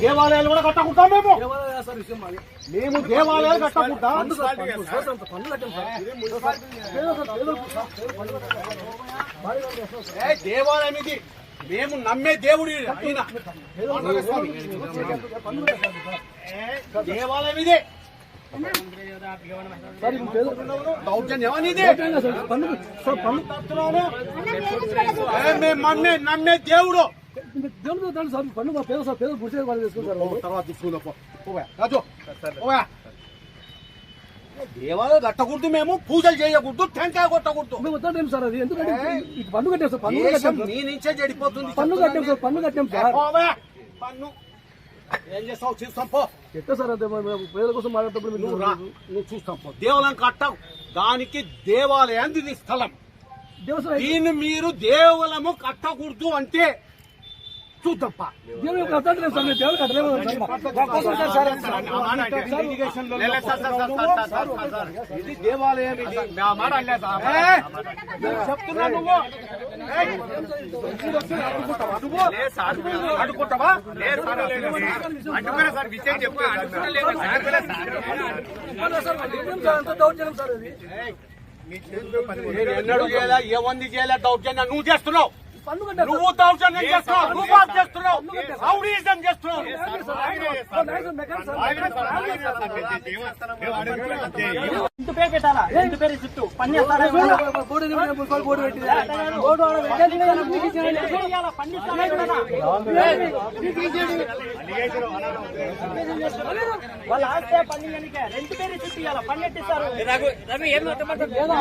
దేవాలయాలు కూడా కట్టకుంటాం మేము. మేము దేవాలయాలు కట్టకుంటాం. దేవాలయం ఇది? మేము నమ్మే దేవుడు దేవాలయం ఇది. మేము నమ్మే నమ్మే దేవుడు. దేవుడు దాంట్లో సార్ పన్ను మా సార్ గుడిసే వాళ్ళు. తర్వాత రాజు. దేవాలయం కట్టకూడదు మేము పూజలు చేయకూడదు టెంకాయ కొట్టకూడదు. మేము వద్దంటాం సార్ అది. ఎందుకంటే ఇది పన్ను కట్టాం సార్ పన్ను కట్టాం. నీ నుంచే చెడిపోతుంది పన్ను కట్టాం సార్ పన్ను కట్టాం సార్. పన్ను. ఏం చేస్తావు? చూస్తాం పో. ఎట్లా సార్ మేము పేదల కోసం మాట్లాడేటప్పుడు నువ్వు రా నువ్వు చూస్తాం పో. దేవాలయం కట్టవు. దానికి దేవాలయం ఇది స్థలం. దీన్ని మీరు దేవాలయము కట్టకూడదు అంటే చూద్దాం పా. దేవుడు యొక్క అర్థం లేదు సార్ కట్టలేము సార్. మా కోసం సార్ సార్ ఇది దేవాలయం ఇది నేను చెప్తున్నా నువ్వు? అడ్డుకుంటావా సార్ అంత దౌర్జన్యం సార్ అది నేను ఎన్నడూ చేయలే ఏమంది చేయలే దౌర్జన్యం నువ్వు చేస్తున్నావు నువ్వు దౌర్జన్యం చేస్తున్నావు నువ్వు ఆప్ చేస్తున్నావు రౌడీజం చేస్తున్నావు ఇంటి పేరు పెట్టాలా ఇంటి పేరు చుట్టూ పని చేస్తారా వాళ్ళ ఆస్తే పండించడానికే రెండు పేరు చుట్టూ ఇవ్వాలా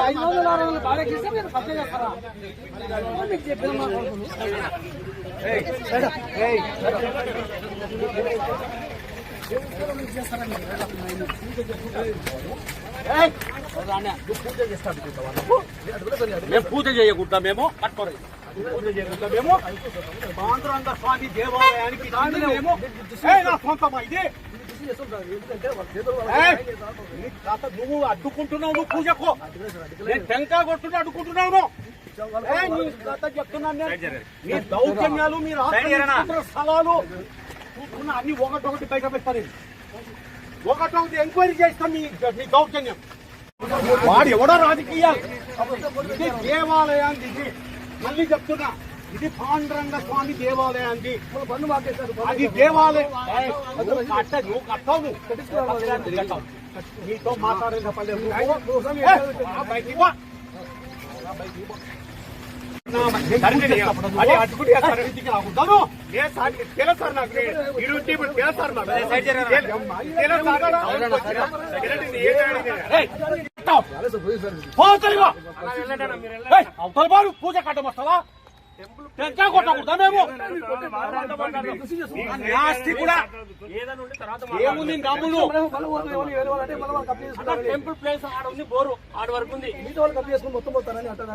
ఐదు వందల ఆరు వందలు బాగా చేస్తే మీరు చేస్తారా? మీకు చెప్పిన? మేము పూజ చేయకూడదా మేము? పట్టుకోరు మేము పాండురంగ స్వామి దేవాలయానికి రాని మేము ఏయ్, నా సొంతమా ఇది. నువ్వు అడ్డుకుంటున్నావు పూజకు. నేను టెంకాయ కొట్టున్నా అడ్డుకుంటున్నావు ఏయ్, నీ తాత చెప్తున్నాను నేను. మీ దౌర్జన్యాలు మీరు స్థలాలు. చూసుకున్న అన్ని ఒకటొకటి బయట పెడతారు. ఒకటొకటి ఎంక్వైరీ చేస్తాం మీ మీ దౌర్జన్యం. వాడు ఎవడో రాజకీయాలు. దేవాలయానికి మళ్ళీ చెప్తున్నా ఇది పాండురంగ స్వామి దేవాలయానికి అది దేవాలయం. ఏయ్, నువ్వు కట్ట నువ్వు కట్టావు. నీతో మాట్లాడే తప్పలేదు. నువ్వు ఏయ్, ఆ బయటికి పో. అది అడ్డుకుంటే సార్ ఇంటికి రాకూడదు. లేదు సార్, ఇది తెలుసు సార్ నాకు. కట్టావు. పో అవతలికి పో. ఏయ్, అవతల బారు పూజ కట్టమొస్తావా టెంకాయ కొట్టకూడదా మేము? నాస్తి కూడా. ఏముంది నమ్ములు టెంపుల్ ప్లేస్ ఆడ ఉంది బోరు ఆడ వరకు ఉంది. మిగతా వాళ్ళు కప్పి చేసుకుని మొత్తం పోతారని అంటారు